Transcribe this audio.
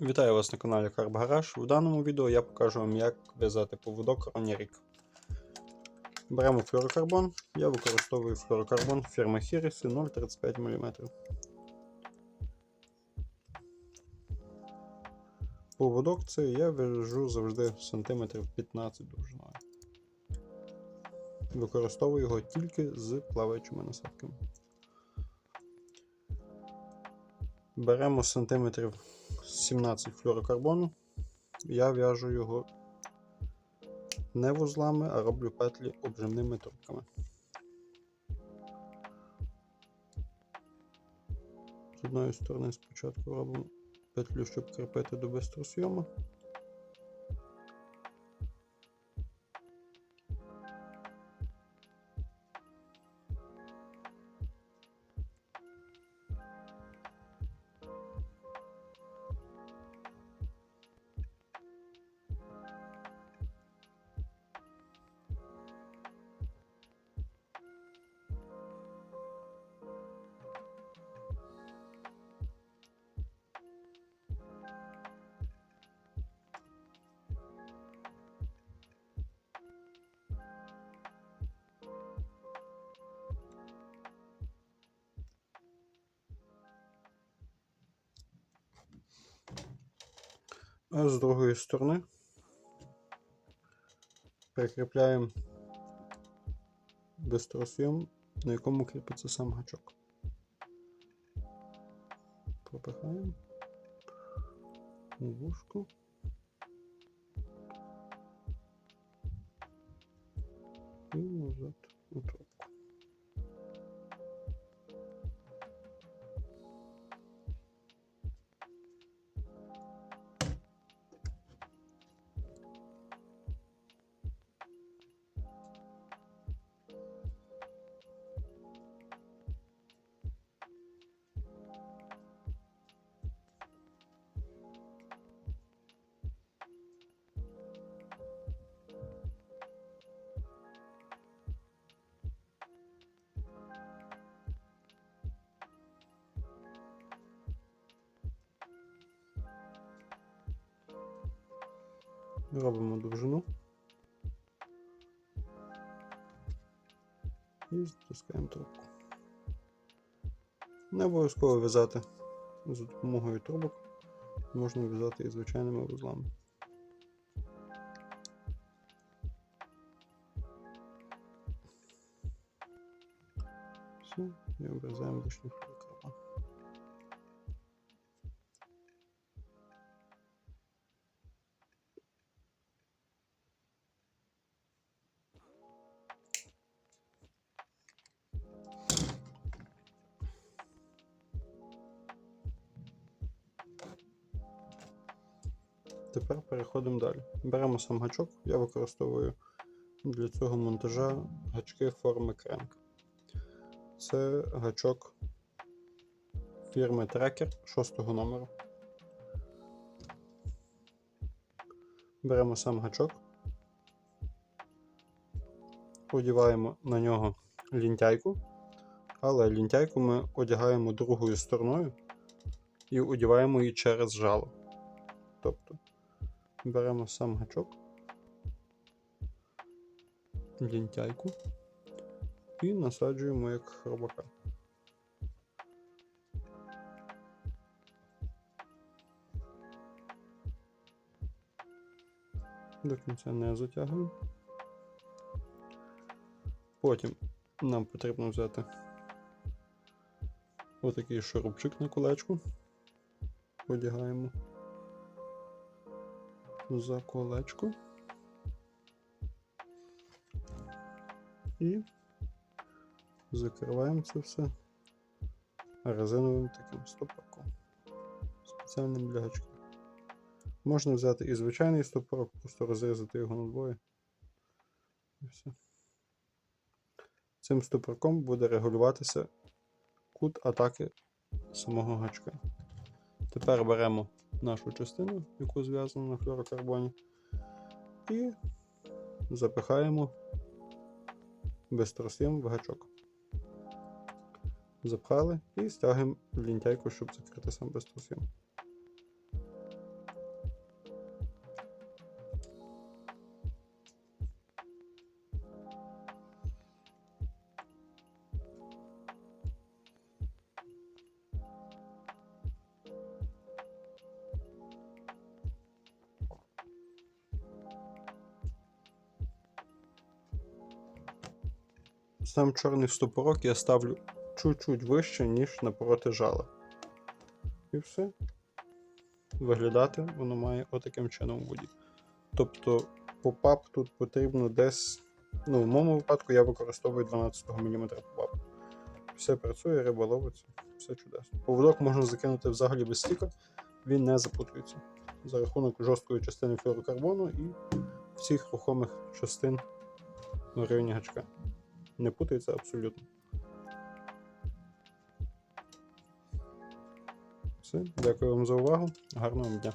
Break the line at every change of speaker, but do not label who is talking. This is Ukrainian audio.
Вітаю вас на каналі Garage. В даному відео я покажу вам, як в'язати поводок Ронірік. Беремо флюорокарбон. Я використовую флюорокарбон фірми Хіріси 0,35 мм. Поводок цей я в'яжу завжди сантиметрів 15 довжиною. Використовую його тільки з плаваючими насадками. Беремо сантиметрів 17 флюорокарбону. Я в'яжу його не вузлами, а роблю петлі обжимними трубками. З одної сторони спочатку робимо петлю, щоб кріпити до бистросйому. А з другої сторони прикріпляємо бистросйом, на якому кріпиться сам гачок. Пропихаємо вушку. І назад Робимо довжину. І затискаємо трубку. Не обов'язково в'язати за допомогою трубок. Можна в'язати і звичайними вузлами. Все, і обрізаємо лишню Тепер переходимо далі. Беремо сам гачок, я використовую для цього монтажа гачки форми кренк. Це гачок фірми Tracker 6 номеру. Беремо сам гачок, одіваємо на нього лінтяйку, але лінтяйку ми одягаємо другою стороною і одіваємо її через жало. Тобто беремо сам гачок, лінтяйку і насаджуємо як хробака. До кінця не затягуємо. Потім нам потрібно взяти отакий шурупчик на колечку, одягаємо за колечко і закриваємо це все резиновим таким стопорком. Спеціальним для гачків. Можна взяти і звичайний стопорок, просто розрізати його надвоє. І все. Цим стопорком буде регулюватися кут атаки самого гачка. Тепер беремо нашу частину, яку зв'язано на флюорокарбоні, і запихаємо безтросим в гачок. Запхали і стягуємо лінтяйку, щоб закрити сам безтросим. Сам чорний стопорок я ставлю чуть-чуть вище, ніж напроти жала. І все. Виглядати воно має отаким чином у воді. Тобто попап тут потрібно десь. Ну, в моєму випадку я використовую 12 мм попап. Все працює, риба ловиться, все чудесно. Поводок можна закинути взагалі без стіка, він не запутується. За рахунок жорсткої частини флюорокарбону і всіх рухомих частин в районі гачка. Не путається абсолютно. Все, дякую вам за увагу. Гарного дня.